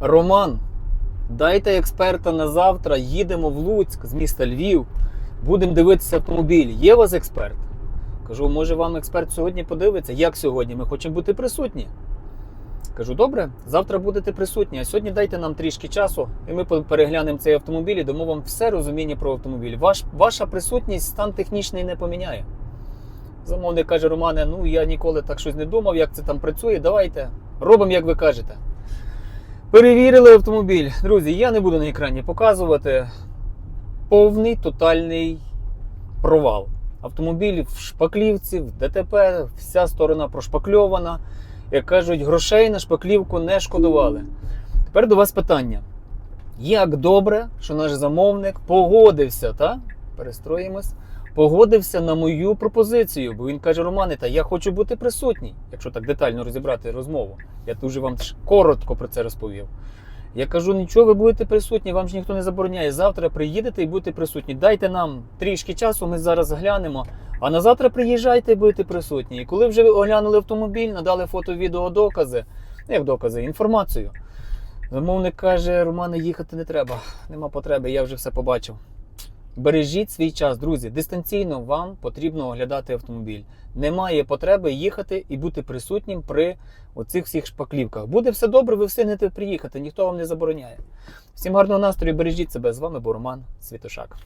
Роман, дайте експерта на завтра, їдемо в Луцьк з міста Львів, будемо дивитися автомобіль. Є у вас експерт? Кажу, може вам експерт сьогодні подивиться? Як сьогодні? Ми хочемо бути присутні. Кажу, добре, завтра будете присутні, а сьогодні дайте нам трішки часу, і ми переглянемо цей автомобіль і дамо вам все розуміння про автомобіль. Ваш, ваша присутність стан технічний не поміняє. Замовник каже, Романе, ну я ніколи так щось не думав, як це там працює. Давайте робимо, як ви кажете. Перевірили автомобіль. Друзі, я не буду на екрані показувати. Повний тотальний провал. Автомобіль в шпаклівці, в ДТП, вся сторона прошпакльована. Як кажуть, грошей на шпаклівку не шкодували. Тепер до вас питання. Як добре, що наш замовник погодився, та? Перестроїмось, погодився на мою пропозицію, бо він каже: Романе, та я хочу бути присутній, якщо так детально розібрати розмову. Я дуже вам коротко про це розповів. Я кажу, нічого, ви будете присутні, вам ж ніхто не забороняє. Завтра приїдете і будете присутні. Дайте нам трішки часу, ми зараз глянемо. А на завтра приїжджайте і будете присутні. І коли вже ви оглянули автомобіль, надали фото, відео, докази, ну як докази, інформацію. Замовник каже: Романе, їхати не треба, нема потреби, я вже все побачив. Бережіть свій час, друзі. Дистанційно вам потрібно оглядати автомобіль. Немає потреби їхати і бути присутнім при оцих всіх шпаклівках. Буде все добре, ви встигнете приїхати, ніхто вам не забороняє. Всім гарного настрою, бережіть себе. З вами був Роман Світошак.